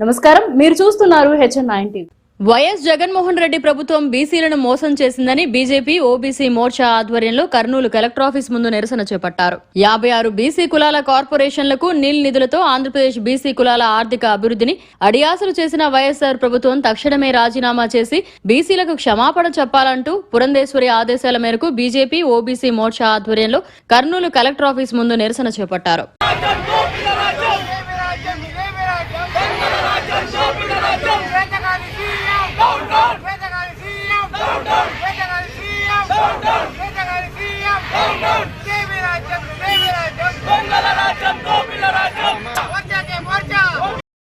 నమస్కారం. మీరు చూస్తున్నారు HN ninety YS Jaganmohan Reddy ప్రభుత్వం బీసీలను మోసం చేసిందని బీజేపీ ఓబీసీ మోర్చా ఆధ్వర్యంలో కర్నూలు కలెక్టర్ ఆఫీస్ ముందు నిరసన చేపట్టారు. యాభై ఆరు బీసీ కులాల కార్పొరేషన్లకు నీల్ నిధులతో ఆంధ్రప్రదేశ్ బీసీ కులాల ఆర్థిక అభివృద్ధిని అడియాసలు చేసిన వైఎస్ఆర్ ప్రభుత్వం తక్షణమే రాజీనామా చేసి బీసీలకు క్షమాపణ చెప్పాలంటూ పురంధేశ్వరి ఆదేశాల మేరకు బీజేపీ ఓబీసీ మోర్చా ఆధ్వర్యంలో కర్నూలు కలెక్టర్ ఆఫీస్ ముందు నిరసన చేపట్టారు.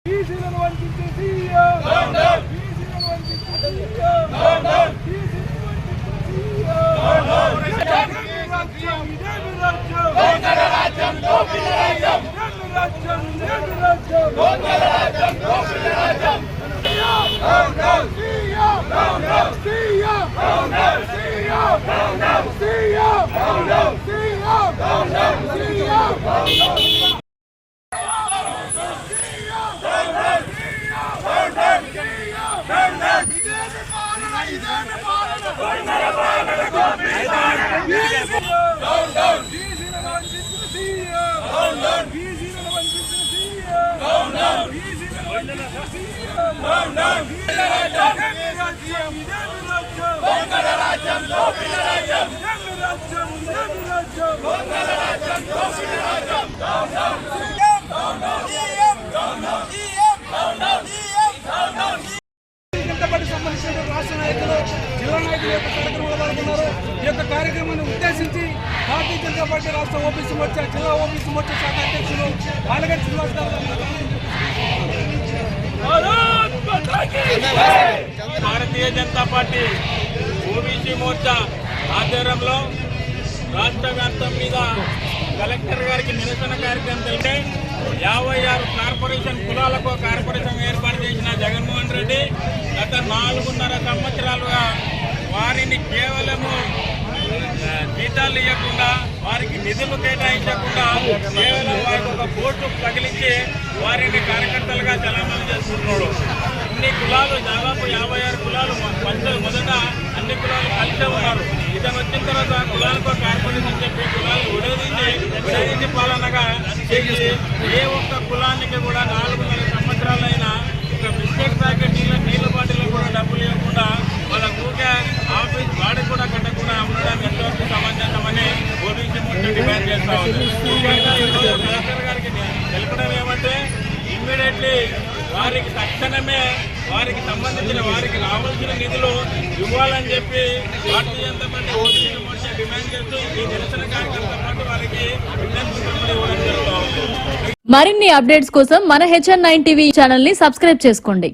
బీసీలను వంచించే సీఎం బీసీలను వంచించే సీఎం బీసీలను వంచించే సీఎం ఇదేమి రాజ్యం ఇదేమి రాజ్యం ఇదేమి రాజ్యం ఇదేమి రాజ్యం బీసీలను వంచించిన సీఎం బీసీలను వంచించిన సీఎం బీసీలను వంచించిన down, down. నాయకులు యొక్క కార్యక్రమంలో పాల్గొన్నారు ఈ యొక్క కార్యక్రమాన్ని ఉద్దేశించి భారతీయ జనతా పార్టీ రాష్ట్ర ఓబీసీ మోర్చా జిల్లా ఓబీసీ మోర్చా శాఖ అధ్యక్షులు ఆలగడ్డ శ్రీనివాస్ గారు భారతీయ జనతా పార్టీ ఓబీసీ మోర్చా ఆధ్వర్యంలో రాష్ట్ర వ్యాప్తం మీద కలెక్టర్ గారికి నిరసన కార్యక్రమం తెలిపే యాభై ఆరు కార్పొరేషన్ కులాలకు కార్పొరేషన్ ఏర్పాటు చేసిన జగన్మోహన్ రెడ్డి గత నాలుగున్నర సంవత్సరాలుగా వారిని కేవలము జీతాలు ఇవ్వకుండా వారికి నిధులు కేటాయించకుండా కేవలం వారికి ఒక బోర్డు తగిలించి వారిని కార్యకర్తలుగా చలామణి చేస్తున్నాడు అన్ని కులాలు దాదాపు యాభై ఆరు కులాలు పంచ మొదట అన్ని కులాలు కలిసే ఉన్నారు. ఇతను వచ్చిన తర్వాత కులాలకు కార్పొరేషన్ చెప్పి కులాలు విడదీసి విడదీసి పాలనగా చేసి ఏ ఒక్క కులానికి కూడా నాలుగున్నర సంవత్సరాలైనా ఒక బిస్కెట్ ప్యాకెట్ నీళ్ళ నీళ్ళ బాటిల్ కూడా డబ్బులు ఇవ్వకుండా ఇమ్మీడియట్లీ వారికి తక్షణమే వారికి సంబంధించిన వారికి రావాల్సిన నిధులు ఇవ్వాలని చెప్పి Bharatiya Janata party OBC Morcha demand చేస్తూ ఈ నిరసన కార్యక్రమంతో పాటు వారికి విజ్ఞప్తి మరిన్ని అప్డేట్స్ కోసం మన హెచ్ఎన్ నైన్ టీవీ ఛానల్ని సబ్స్క్రైబ్ చేసుకోండి.